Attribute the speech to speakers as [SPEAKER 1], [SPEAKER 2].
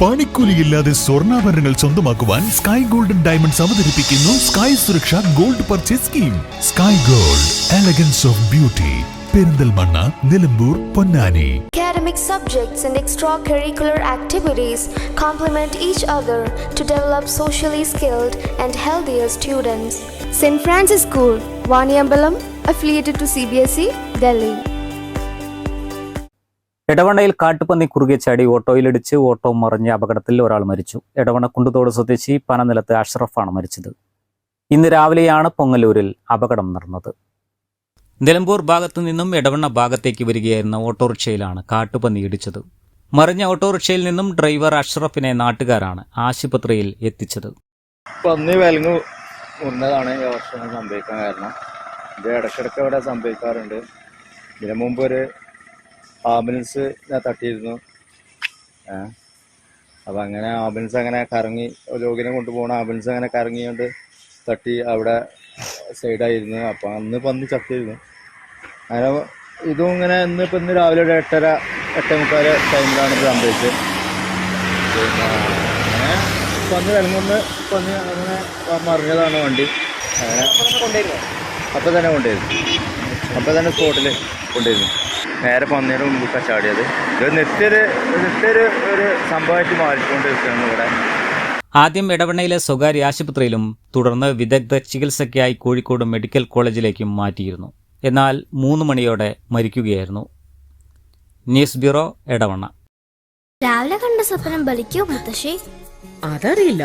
[SPEAKER 1] പണിക്കൂലിയില്ലാതെ സ്വർണാഭരണങ്ങൾ സ്വന്തമാക്കുവാൻ sky golden diamonds അവതരിപ്പിക്കുന്നു Sky Suraksha gold purchase scheme Sky gold elegance of beauty Perinthalmanna Nilambur Ponnani
[SPEAKER 2] Academic subjects and extracurricular activities complement each other to develop socially skilled and healthier students. St. Francis School, Vaniambalam, affiliated to CBSE, E, Delhi.
[SPEAKER 3] എടവണ്ണയിൽ കാട്ടുപന്നി കുറുകെ ചാടി ഓട്ടോയിലിടിച്ച് auto മറിഞ്ഞ അപകടത്തിൽ ഒരാൾ മരിച്ചു. എടവണ കുണ്ടുതോട് സ്വദേശി പനനിലത്ത് അഷ്റഫാണ് മരിച്ചത്. ഇന്ന് രാവിലെയാണ് പൊങ്ങലൂരിൽ അപകടം നടന്നത്. നിലമ്പൂർ ഭാഗത്തു നിന്നും എടവണ്ണ ഭാഗത്തേക്ക് വരികയായിരുന്ന ഓട്ടോറിക്ഷയിലാണ് കാട്ടുപന്നി ഇടിച്ചത്. മറിഞ്ഞ ഓട്ടോറിക്ഷയിൽ നിന്നും ഡ്രൈവർ അഷ്റഫിനെ നാട്ടുകാരാണ് ആശുപത്രിയിൽ എത്തിച്ചത്.
[SPEAKER 4] പന്നി വലങ്ങു മുറിഞ്ഞതാണ് ഈ വർഷം സംഭവിക്കാൻ കാരണം. ഇത് ഇടയ്ക്കിടയ്ക്ക് ഇവിടെ സംഭവിക്കാറുണ്ട്. ഇതിനു മുമ്പ് ഒരു ആംബുലൻസ് ഞാൻ തട്ടിയിരുന്നു. അപ്പം അങ്ങനെ ആംബുലൻസ് അങ്ങനെ കറങ്ങി രോഗിനെ കൊണ്ടുപോകണ ആംബുലൻസ് അങ്ങനെ കറങ്ങിയോണ്ട് തട്ടി അവിടെ സൈഡായിരുന്നു. അപ്പം അന്ന് പന്ന് ചത്തിരുന്നു. അങ്ങനെ ഇതും ഇങ്ങനെ ഇന്ന് ഇപ്പം ഇന്ന് രാവിലെ ഒരു എട്ടര എട്ടേ മുക്കാൽ ടൈമിലാണ് ഇത് സംഭവിച്ചത്. പിന്നെ അങ്ങനെ പന്ന് ഇറങ്ങുന്ന പന്ന് അങ്ങനെ മറിഞ്ഞതാണ് വണ്ടി. അങ്ങനെ അപ്പം തന്നെ കൊണ്ടുവരുന്നു. അപ്പം തന്നെ സ്പോട്ടിൽ കൊണ്ടുവരുന്നു. നേരെ പന്നിയുടെ മുമ്പ് ചാടിയത്. ഇത് നിത്യൊരു നിത്യൊരു ഒരു സംഭവമായിട്ട് മാറിക്കൊണ്ടിരിക്കുകയാണ് ഇവിടെ.
[SPEAKER 3] ആദ്യം ഇടവണയിലെ സ്വകാര്യ ആശുപത്രിയിലും തുടർന്ന് വിദഗ്ധ ചികിത്സയ്ക്കായി കോഴിക്കോട് മെഡിക്കൽ കോളേജിലേക്കും മാറ്റിയിരുന്നു. എന്നാൽ മൂന്ന് മണിയോടെ മരിക്കുകയായിരുന്നു. ന്യൂസ് ബ്യൂറോ ഇടവണ്ണ
[SPEAKER 5] രാവിലെ കണ്ട സ്വപ്നം ബലിക്കോ മുത്തശ്ശി?
[SPEAKER 6] അതറിയില്ല.